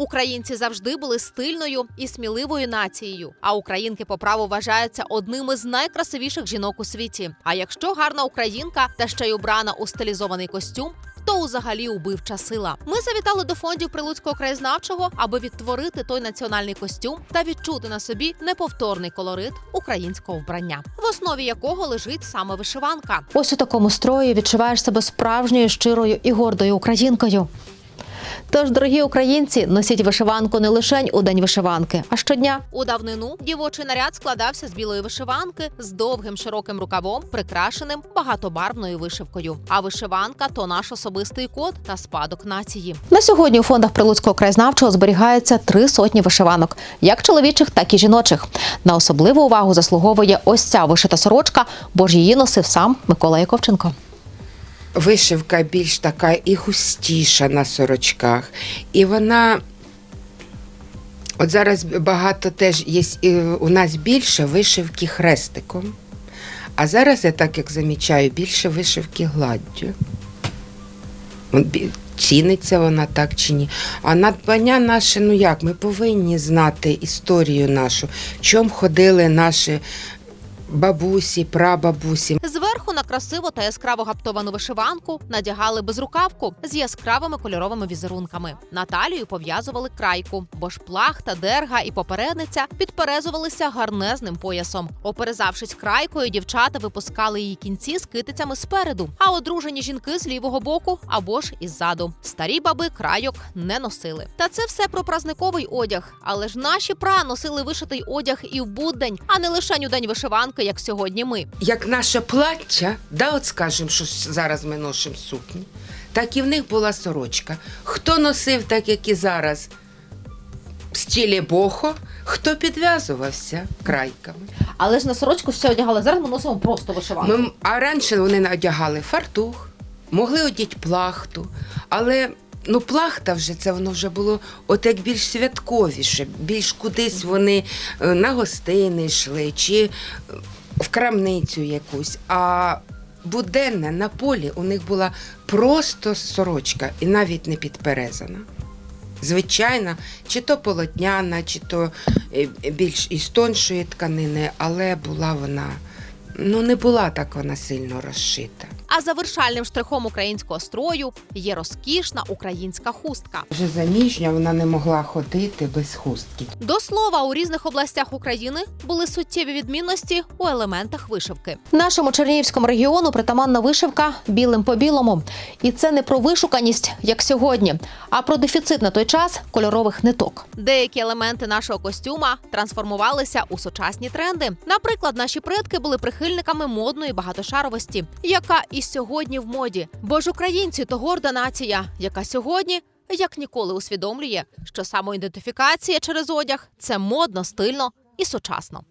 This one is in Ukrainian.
Українці завжди були стильною і сміливою нацією. А українки по праву вважаються одним із найкрасивіших жінок у світі. А якщо гарна українка та ще й убрана у стилізований костюм. То узагалі убивча сила. Ми завітали до фондів Прилуцького краєзнавчого, аби відтворити той національний костюм та відчути на собі неповторний колорит українського вбрання, в основі якого лежить саме вишиванка. Ось у такому строї відчуваєш себе справжньою щирою і гордою українкою. Тож, дорогі українці, носіть вишиванку не лише у день вишиванки, а щодня. У давнину дівочий наряд складався з білої вишиванки з довгим широким рукавом, прикрашеним багатобарвною вишивкою. А вишиванка то наш особистий код та спадок нації. На сьогодні у фондах Прилуцького краєзнавчого зберігається три сотні вишиванок, як чоловічих, так і жіночих. На особливу увагу заслуговує ось ця вишита сорочка, бо ж її носив сам Микола Яковченко. Вишивка більш така і густіша на сорочках. І вона. От зараз багато теж є у нас більше вишивки хрестиком. А зараз я так як замічаю, більше вишивки гладдю. Ціниться вона так чи ні. А надбання наше, ну як, ми повинні знати історію нашу, в чому ходили наші бабусі, прабабусі. Зверху на красиво та яскраво гаптовану вишиванку надягали безрукавку з яскравими кольоровими візерунками. На талію пов'язували крайку, бо ж плахта, дерга і попередниця підперезувалися гарнезним поясом. Оперезавшись крайкою, дівчата випускали її кінці з китицями спереду, а одружені жінки з лівого боку або ж іззаду. Старі баби крайок не носили. Та це все про празниковий одяг. Але ж наші пра носили вишитий одяг і в буддень, а не лише у день вишиванки, як сьогодні ми. як наше плаття, да, от скажемо, що зараз ми носимо сукні, так і в них була сорочка. Хто носив, так як і зараз, в стілі бохо, хто підв'язувався крайками. Але ж на сорочку ще одягали. Зараз ми носимо просто вишиванку. Ми, а раніше вони одягали фартух, могли одіти плахту, але. Ну, плахта вже це воно вже було от як більш святковіше, більш кудись вони е, на гостини йшли чи в крамницю якусь. А буденне на полі у них була просто сорочка і навіть не підперезана. Звичайна, чи то полотняна, чи то е, більш із тоншої тканини, але була вона, ну не була так вона сильно розшита. А завершальним штрихом українського строю є розкішна українська хустка. Вже заміжня вона не могла ходити без хустки. До слова, у різних областях України були суттєві відмінності у елементах вишивки. Нашому Чернігівському регіону притаманна вишивка білим по білому. І це не про вишуканість, як сьогодні, а про дефіцит на той час кольорових ниток. Деякі елементи нашого костюма трансформувалися у сучасні тренди. Наприклад, наші предки були прихильниками модної багатошаровості, яка сьогодні в моді. Бо ж українці то горда нація, яка сьогодні як ніколи усвідомлює, що самоідентифікація через одяг це модно, стильно і сучасно.